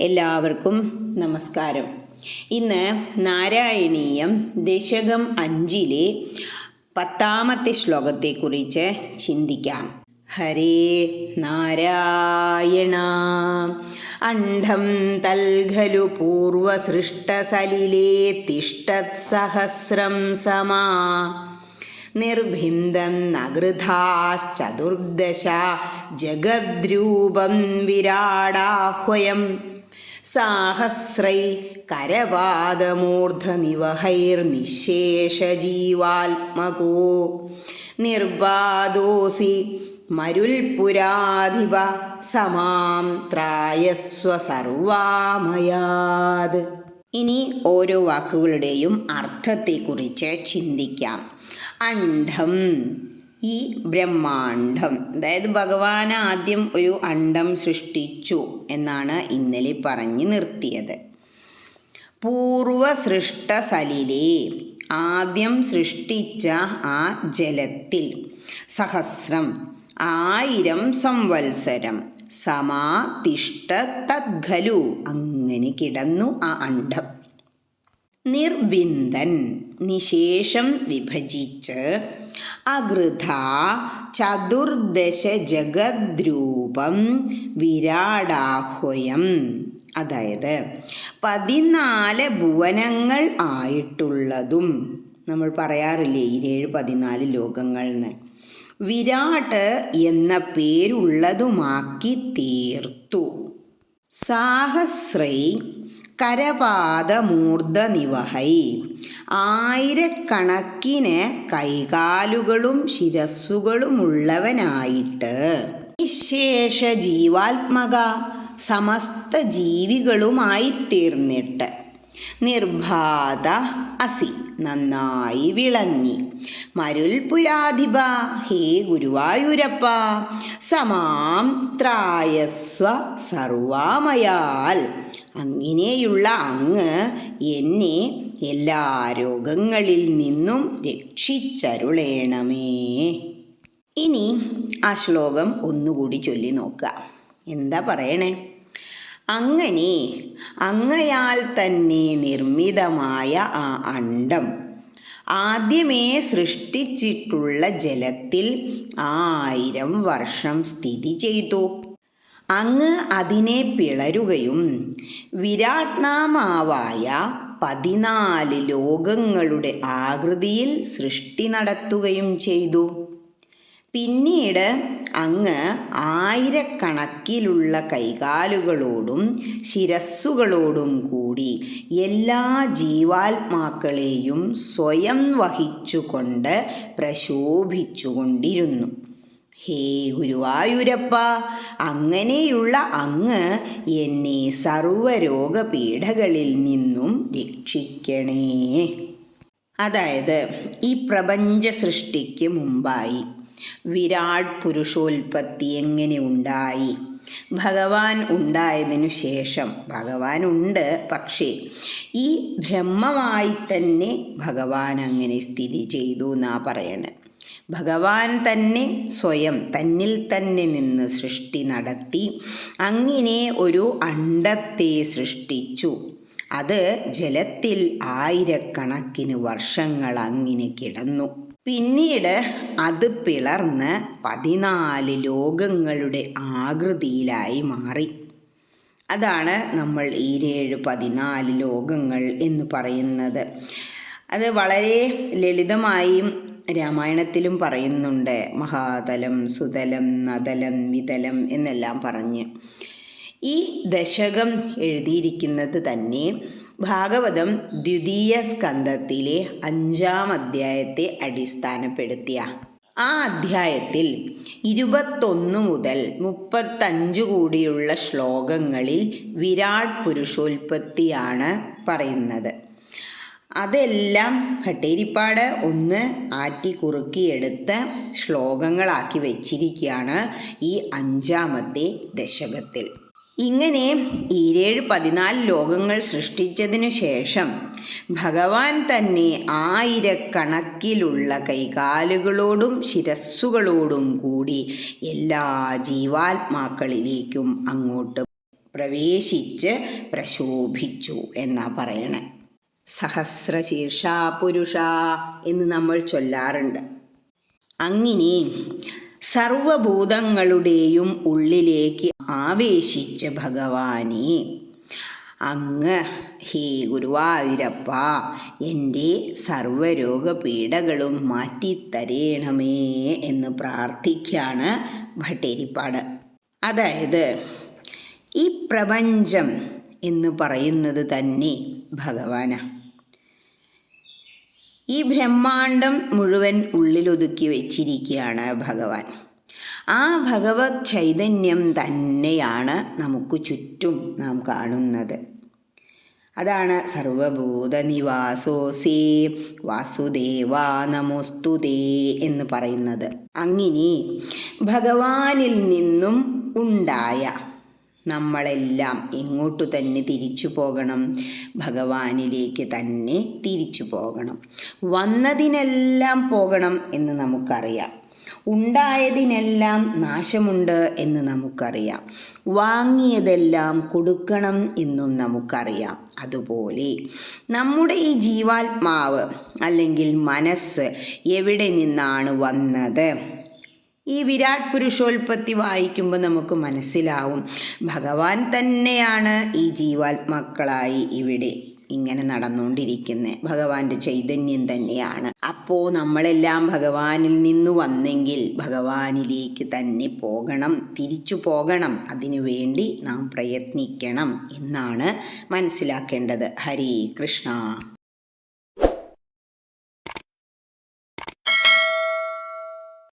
എല്ലാവർക്കും നമസ്കാരം. ഇന്ന് നാരായണീയം ദശകം അഞ്ചിലെ പത്താമത്തെ ശ്ലോകത്തെക്കുറിച്ച് ചിന്തിക്കാം. ഹരേ നാരായണ. അണ്ഡം തൽഖലു പൂർവസൃഷ്ടസലിലേ തിഷ്ടസഹസ്രം സമാ. നിർഭിന്ദം നഗൃധാശ്ചതുർദശ ജഗദ്രൂപം വിരാടാഹ്വയം. സാഹസ്രൈ കരപാദമൂർധനിവഹൈർനിശേഷജീവാത്മകോ. നിർബാദോസി മരുൽപുരാധിപ സമാം ത്രായസ്വ സർവാമയാത്. ഇനി ഓരോ വാക്കുകളുടെയും അർത്ഥത്തെക്കുറിച്ച് ചിന്തിക്കാം. അണ്ഡം ഈ ബ്രഹ്മാണ്ഡം. അതായത് ഭഗവാൻ ആദ്യം ഒരു അണ്ഡം സൃഷ്ടിച്ചു എന്നാണ് ഇന്നലെ പറഞ്ഞു നിർത്തിയത്. പൂർവസൃഷ്ട സലിലേ ആദ്യം സൃഷ്ടിച്ച ആ ജലത്തിൽ സഹസ്രം ആയിരം സംവത്സരം സമാതിഷ്ട തദ്ഖലു അങ്ങനെ കിടന്നു ആ അണ്ഡം. നിർബിന്ദൻ നിശേഷം വിഭജിച്ച് അകൃത ചതുർദശ ജഗദ്രൂപം വിരാടാഹ്വയം. അതായത് പതിനാല് ഭുവനങ്ങൾ ആയിട്ടുള്ളതും നമ്മൾ പറയാറില്ലേ ഇരേഴ് പതിനാല് ലോകങ്ങൾ എന്ന് വിരാട് എന്ന പേരുള്ളതുമാക്കി തീർത്തു. സാഹസ്രൈ കരപാദമൂർധനിവഹൈ ആയിരക്കണക്കിന് കൈകാലുകളും ശിരസ്സുകളുമുള്ളവനായിട്ട്. നിശേഷ ജീവാത്മക സമസ്ത ജീവികളുമായി തീർന്നിട്ട് നിർബാധ അസി നന്നായി വിളങ്ങി. മരുൽപുരാധിപ ഹേ ഗുരുവായൂരപ്പ സമാം ത്രായസ്വ സർവാമയാൽ. അങ്ങനെയുള്ള അങ്ങ് എന്നെ എല്ലാ രോഗങ്ങളിൽ നിന്നും രക്ഷിച്ചരുളേണമേ. ഇനി ആ ശ്ലോകം ഒന്നുകൂടി ചൊല്ലി നോക്കുക. എന്താ പറയണേ? അങ്ങനെ അങ്ങയാൽ തന്നെ നിർമ്മിതമായ ആ അണ്ടം ആദ്യമേ സൃഷ്ടിച്ചിട്ടുള്ള ജലത്തിൽ ആയിരം വർഷം സ്ഥിതി ചെയ്തു. അങ്ങ് അതിനെ പിളരുകയും വിരാട്നാമാവായ പതിനാല് ലോകങ്ങളുടെ ആകൃതിയിൽ സൃഷ്ടി നടത്തുകയും ചെയ്തു. പിന്നീട് അങ്ങ് ആയിരക്കണക്കിലുള്ള കൈകാലുകളോടും ശിരസ്സുകളോടും കൂടി എല്ലാ ജീവാത്മാക്കളെയും സ്വയം വഹിച്ചുകൊണ്ട് പ്രശോഭിച്ചുകൊണ്ടിരുന്നു. ഹേ ഗുരുവായൂരപ്പ അങ്ങനെയുള്ള അങ്ങ് എന്നെ സർവരോഗപീഠകളിൽ നിന്നും രക്ഷിക്കണേ. അതായത് ഈ പ്രപഞ്ച സൃഷ്ടിക്ക് മുമ്പായി വിരാട് പുരുഷോൽപത്തി എങ്ങനെ ഉണ്ടായി? ഭഗവാൻ ഉണ്ടായതിനു ശേഷം ഭഗവാൻ ഉണ്ട് പക്ഷേ ഈ ബ്രഹ്മമായി തന്നെ ഭഗവാൻ അങ്ങനെ സ്ഥിതി ചെയ്തു എന്നാ പറയണേ. ഭഗവാൻ തന്നെ സ്വയം തന്നിൽ തന്നെ നിന്ന് സൃഷ്ടി നടത്തി അങ്ങനെ ഒരു അണ്ടത്തെ സൃഷ്ടിച്ചു. അത് ജലത്തിൽ ആയിരക്കണക്കിന് വർഷങ്ങൾ അങ്ങനെ കിടന്നു. പിന്നീട് അത് പിളർന്ന് പതിനാല് ലോകങ്ങളുടെ ആകൃതിയിലായി മാറി. അതാണ് നമ്മൾ ഈരേഴ് പതിനാല് ലോകങ്ങൾ എന്ന് പറയുന്നത്. അത് വളരെ ലളിതമായും രാമായണത്തിലും പറയുന്നുണ്ട്. മഹാതലം സുതലം നദലം വിതലം എന്നെല്ലാം പറഞ്ഞ്. ഈ ദശകം എഴുതിയിരിക്കുന്നത് തന്നെ ഭാഗവതം ദ്വിതീയ സ്കന്ധത്തിലെ അഞ്ചാം അധ്യായത്തെ അടിസ്ഥാനപ്പെടുത്തിയ. ആ അധ്യായത്തിൽ ഇരുപത്തൊന്ന് മുതൽ മുപ്പത്തഞ്ച് കൂടിയുള്ള ശ്ലോകങ്ങളിൽ വിരാട് പുരുഷോൽപത്തിയാണ് പറയുന്നത്. അതെല്ലാം ഭട്ടേരിപ്പാട് ഒന്ന് ആറ്റി കുറുക്കിയെടുത്ത് ശ്ലോകങ്ങളാക്കി വെച്ചിരിക്കുകയാണ് ഈ അഞ്ചാമത്തെ ദശകത്തിൽ. ഇങ്ങനെ ഈരേഴ് പതിനാല് ലോകങ്ങൾ സൃഷ്ടിച്ചതിനു ശേഷം ഭഗവാൻ തന്നെ ആയിരക്കണക്കിലുള്ള കൈകാലുകളോടും ശിരസ്സുകളോടും കൂടി എല്ലാ ജീവാത്മാക്കളിലേക്കും അങ്ങോട്ട് പ്രവേശിച്ച് പ്രശോഭിച്ചു എന്നാ പറയണേ. സഹസ്രശീർഷ പുരുഷ എന്ന് നമ്മൾ ചൊല്ലാറുണ്ട്. അങ്ങനെ സർവഭൂതങ്ങളുടെയും ഉള്ളിലേക്ക് ആവേശിച്ച ഭഗവാനെ അങ്ങ് ഹേ ഗുരുവായൂരപ്പ എന്റെ സർവരോഗപീഠകളും മാറ്റിത്തരേണമേ എന്ന് പ്രാർത്ഥിക്കുകയാണ് ഭട്ടേരിപ്പാട്. അതായത് ഈ പ്രപഞ്ചം എന്ന് പറയുന്നത് തന്നെ ഭഗവാനാണ് ഈ ബ്രഹ്മാണ്ടം മുഴുവൻ ഉള്ളിലൊതുക്കി വെച്ചിരിക്കുകയാണ് ഭഗവാൻ. ആ ഭഗവത് ചൈതന്യം തന്നെയാണ് നമുക്ക് ചുറ്റും നാം കാണുന്നത്. അതാണ് സർവഭൂതനിവാസോസേ വാസുദേവാ നമോസ്തുതേ എന്ന് പറയുന്നത്. അങ്ങിനി ഭഗവാനിൽ നിന്നും ഉണ്ടായ നമ്മളെല്ലാം എങ്ങോട്ടു തന്നെ തിരിച്ചു പോകണം. ഭഗവാനിലേക്ക് തന്നെ തിരിച്ചു പോകണം. വന്നതിനെല്ലാം പോകണം എന്ന് നമുക്കറിയാം. ഉണ്ടായതിനെല്ലാം നാശമുണ്ട് എന്ന് നമുക്കറിയാം. വാങ്ങിയതെല്ലാം കൊടുക്കണം എന്നും നമുക്കറിയാം. അതുപോലെ നമ്മുടെ ഈ ജീവാത്മാവ് അല്ലെങ്കിൽ മനസ്സ് എവിടെ നിന്നാണ് വന്നത്? ഈ വിരാട് പുരുഷോൽപ്പത്തി വായിക്കുമ്പോൾ നമുക്ക് മനസ്സിലാവും. ഭഗവാൻ തന്നെയാണ് ഈ ജീവാത്മാക്കളായി ഇവിടെ ഇങ്ങനെ നടന്നുകൊണ്ടിരിക്കുന്നത് ഭഗവാന്റെ ചൈതന്യം തന്നെയാണ്. അപ്പോൾ നമ്മളെല്ലാം ഭഗവാനിൽ നിന്ന് വന്നെങ്കിൽ ഭഗവാനിലേക്ക് തന്നെ പോകണം തിരിച്ചു പോകണം. അതിനു വേണ്ടി നാം പ്രയത്നിക്കണം എന്നാണ് മനസ്സിലാക്കേണ്ടത്. ഹരേ കൃഷ്ണ.